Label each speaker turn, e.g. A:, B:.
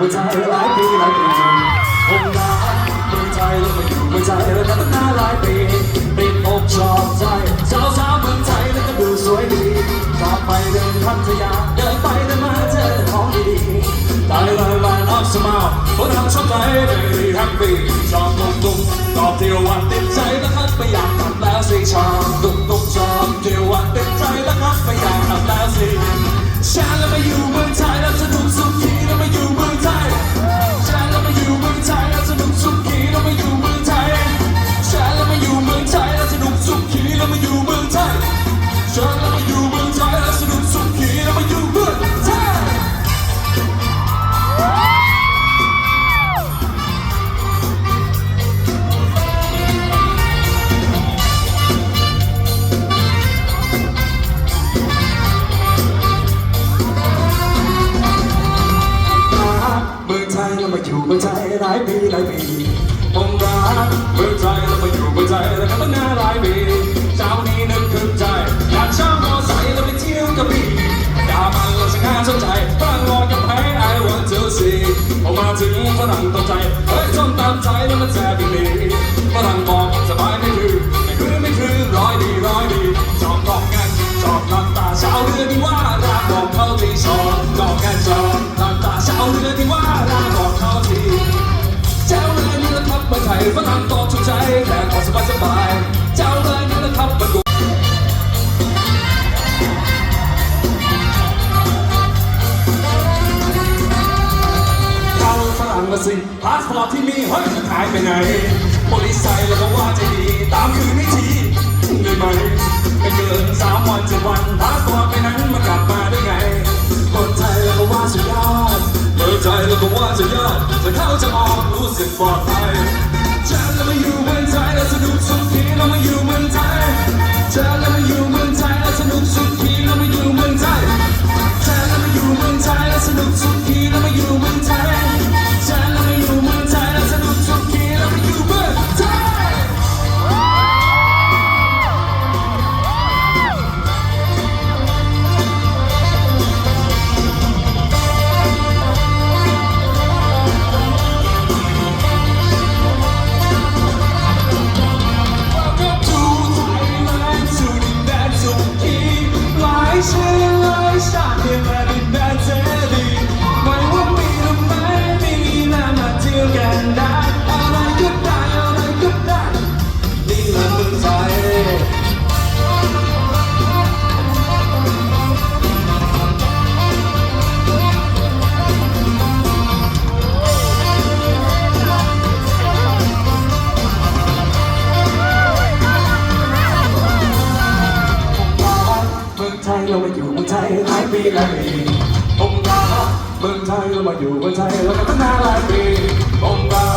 A: หัวใจหลายปีหลายปีผมรักเมืองไทยแล้วมาอยู่เมืองไแล้วกันตั้งหลายปีติดอกชอบใจเจ้าสาวเมืองไทยแล้วก็ดูสวยดีตาไปเดินพัทยาเดินไปเดินมาเจอของดีๆตายลายหลายนอกสมาร์ทคนทำชอบใจไม่ดีแฮปปี้ชอบตุ้มตุ้มตอบเที่ยววันติดใจนะครับไปอยากทำแล้วสิชอบตุ้ม หลายปีหลายปีผมรักเมืองไทยแล้วมาอยู่เมืองไทยแล้วก็ตั้งนานหลายปีเช้านี้นึกถึงใจอยากเช่ามอไซค์แล้วไปเที่ยวกระบี่ดามันเราช่างน่าสนใจฝรั่งรอกับแพ้ I want to see พอมาถึงฝรั่งตกใจเฮ้ยส้มตำไทยแล้วมันแซ่บดีฝรั่งบอกสบายไม่คือไม่คือไม่คือร้อยดีร้อยดีชอบกองกันชอบน้ำตาเช้าเรือดีว่ ครับเมืองไทยฝรั่งตอบถูกใจแค่ขอสบายสบายเจ้าเลยนี่แหละครับมันกูเราฝรั่งละสิพาสปอร์ตที่มีเฮ้ยจะหายไปไหนโปลิสไซแล้วก็ว่าจะดีตามคืนนี้ทีได้ไหมไม่เกินสามวันเจ็ดวันพาสปอร์ตไปนั้นมากลับมาได้ไงคนไทยแล้วก็ว่าสุดยอดเมืองไทยแล้วก็ว่าจะยอดจะเข้าจะออกรู้สึกปลอดภัย ดีหลายปีผมรักเมืองไทยเรามาอยู่เมืองไทยเรามาตั้งนานหลายปีผมรัก